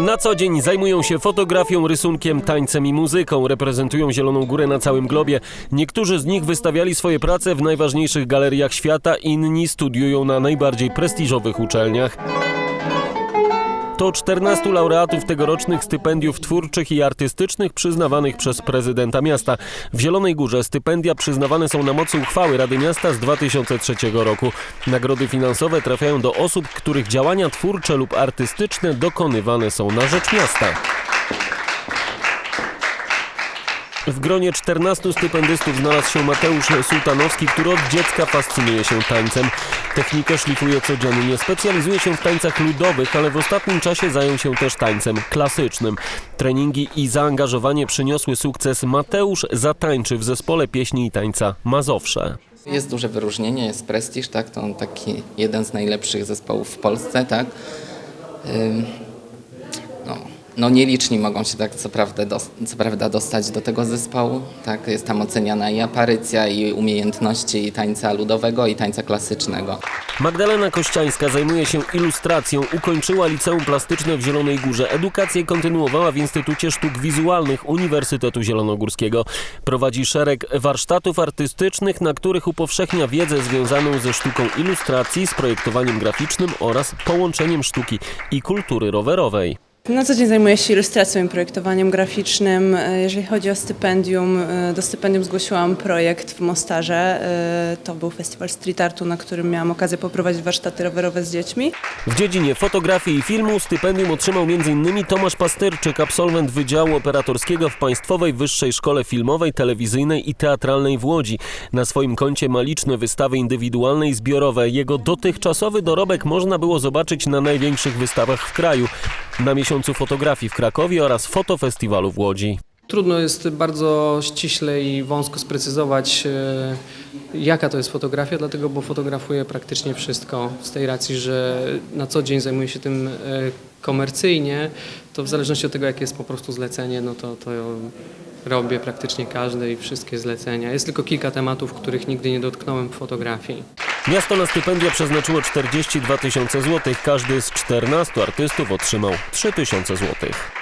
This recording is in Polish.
Na co dzień zajmują się fotografią, rysunkiem, tańcem i muzyką. Reprezentują Zieloną Górę na całym globie. Niektórzy z nich wystawiali swoje prace w najważniejszych galeriach świata, inni studiują na najbardziej prestiżowych uczelniach. To 14 laureatów tegorocznych stypendiów twórczych i artystycznych przyznawanych przez prezydenta miasta. W Zielonej Górze stypendia przyznawane są na mocy uchwały Rady Miasta z 2003 roku. Nagrody finansowe trafiają do osób, których działania twórcze lub artystyczne dokonywane są na rzecz miasta. W gronie 14 stypendystów znalazł się Mateusz Sultanowski, który od dziecka fascynuje się tańcem. Technikę szlifuje codziennie, specjalizuje się w tańcach ludowych, ale w ostatnim czasie zajął się też tańcem klasycznym. Treningi i zaangażowanie przyniosły sukces. Mateusz zatańczy w zespole pieśni i tańca Mazowsze. Jest duże wyróżnienie, jest prestiż, tak? To taki jeden z najlepszych zespołów w Polsce, tak? No, nieliczni mogą się tak co prawda, dos- co prawda dostać do tego zespołu, tak? Jest tam oceniana i aparycja, i umiejętności i tańca ludowego, i tańca klasycznego. Magdalena Kościańska zajmuje się ilustracją, ukończyła liceum plastyczne w Zielonej Górze. Edukację kontynuowała w Instytucie Sztuk Wizualnych Uniwersytetu Zielonogórskiego. Prowadzi szereg warsztatów artystycznych, na których upowszechnia wiedzę związaną ze sztuką ilustracji, z projektowaniem graficznym oraz połączeniem sztuki i kultury rowerowej. Na co dzień zajmuję się ilustracją i projektowaniem graficznym. E, Jeżeli chodzi o stypendium, e, do stypendium zgłosiłam projekt w Mostarze. E, To był festiwal street artu, na którym miałam okazję poprowadzić warsztaty rowerowe z dziećmi. W dziedzinie fotografii i filmu stypendium otrzymał m.in. Tomasz Pasterczyk, absolwent Wydziału Operatorskiego w Państwowej Wyższej Szkole Filmowej, Telewizyjnej i Teatralnej w Łodzi. Na swoim koncie ma liczne wystawy indywidualne i zbiorowe. Jego dotychczasowy dorobek można było zobaczyć na największych wystawach w kraju. Na miesiącu fotografii w Krakowie oraz fotofestiwalu w Łodzi. Trudno jest bardzo ściśle i wąsko sprecyzować, e, jaka to jest fotografia, dlatego bo fotografuję praktycznie wszystko z tej racji, że na co dzień zajmuję się tym e, komercyjnie, to w zależności od tego, jakie jest po prostu zlecenie, no to, to robię praktycznie każde i wszystkie zlecenia. Jest tylko kilka tematów, których nigdy nie dotknąłem w fotografii. Miasto na stypendia przeznaczyło 42 tysiące złotych. Każdy z 14 artystów otrzymał 3 tysiące złotych.